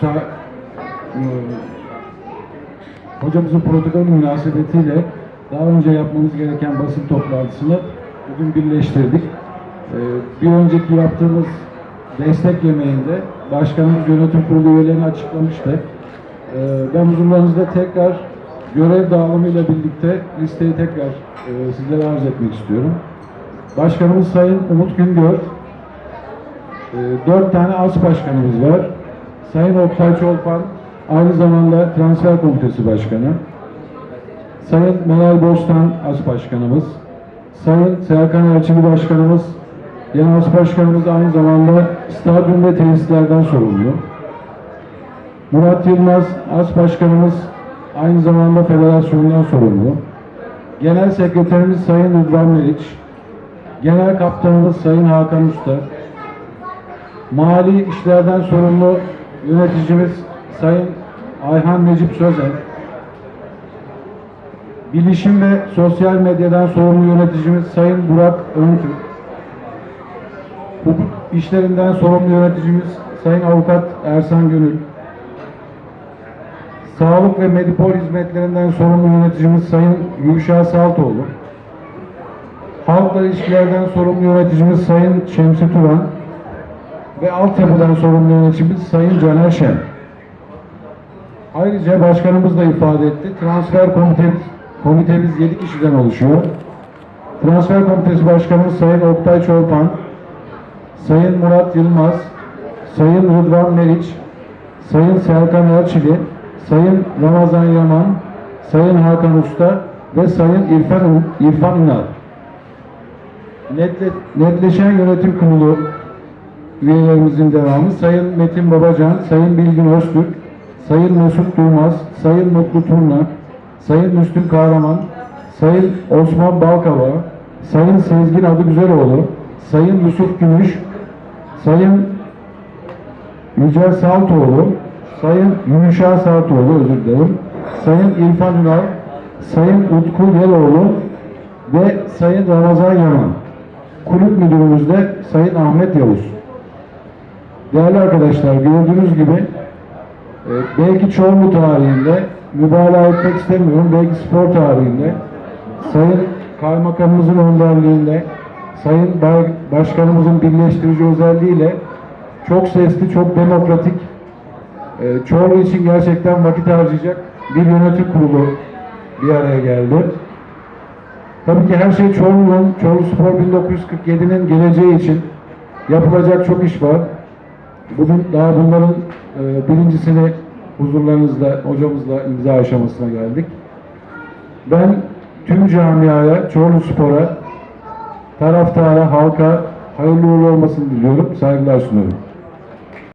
sa- e, hocamızın protokol münasebetiyle daha önce yapmamız gereken basın toplantısını bugün birleştirdik. E, bir önceki yaptığımız destek yemeğinde başkanımız yönetim kurulu üyelerini açıklamıştı. E, ben huzurlarınızda tekrar görev dağılımıyla birlikte listeyi tekrar e, sizlere arz etmek istiyorum. Başkanımız Sayın Umut Güngör, e, dört tane as başkanımız var. Sayın Oktay Çolpan, aynı zamanda transfer komitesi başkanı. Sayın Meral Bostan as başkanımız. Sayın Serkan Elçili başkanımız, genel as başkanımız aynı zamanda stadyum ve tesislerden sorumlu. Murat Yılmaz as başkanımız aynı zamanda federasyondan sorumlu. Genel sekreterimiz Sayın Rıdvan Meriç. Genel kaptanımız Sayın Hakan Usta. Mali işlerden sorumlu yöneticimiz Sayın Ayhan Necip Sözen. Bilişim ve sosyal medyadan sorumlu yöneticimiz Sayın Burak Öntürk. Hukuk işlerinden sorumlu yöneticimiz Sayın Avukat Ersan Gönül. Sağlık ve Medipol hizmetlerinden sorumlu yöneticimiz Sayın Yuşa Saltoğlu. Halkla ilişkilerden sorumlu yöneticimiz Sayın Şemsi Turan ve altyapıdan sorumlu yöneticimiz Sayın Caner Şen. Ayrıca başkanımız da ifade etti. Transfer komite, komitemiz 7 kişiden oluşuyor. Transfer komitesi başkanımız Sayın Oktay Çolpan, Sayın Murat Yılmaz, Sayın Rıdvan Meriç, Sayın Serkan Elçili, Sayın Ramazan Yaman, Sayın Hakan Usta ve Sayın İrfan, İrfan Ünal. Netle, netleşen yönetim kurulu üyelerimizin devamı Sayın Metin Babacan, Sayın Bilgin Öztürk, Sayın Mesut Durmaz, Sayın Mutlu Turna, Sayın Müslüm Kahraman, Sayın Osman Balkava, Sayın Sezgin Adıgüzeloğlu, Sayın Yusuf Gümüş, Sayın Yücel Saltoğlu, Sayın Yumuşa Saltoğlu özür dilerim, Sayın İrfan Ünal, Sayın Utku Yeloğlu ve Sayın Ramazan Yaman. Kulüp müdürümüz de Sayın Ahmet Yavuz. Değerli arkadaşlar gördüğünüz gibi e, belki Çorlu tarihinde mübalağa etmek istemiyorum. Belki spor tarihinde Sayın Kaymakamımızın önderliğinde Sayın Başkanımızın birleştirici özelliğiyle çok sesli, çok demokratik e, Çorlu için gerçekten vakit harcayacak bir yönetim kurulu bir araya geldi. Tabii ki her şey Çorlu'nun, Çorlu Spor 1947'nin geleceği için yapılacak çok iş var. Bugün daha bunların e, birincisini huzurlarınızda, hocamızla imza aşamasına geldik. Ben tüm camiaya, Çorlu Spor'a, taraftara, halka hayırlı uğurlu olmasını diliyorum. Saygılar sunuyorum.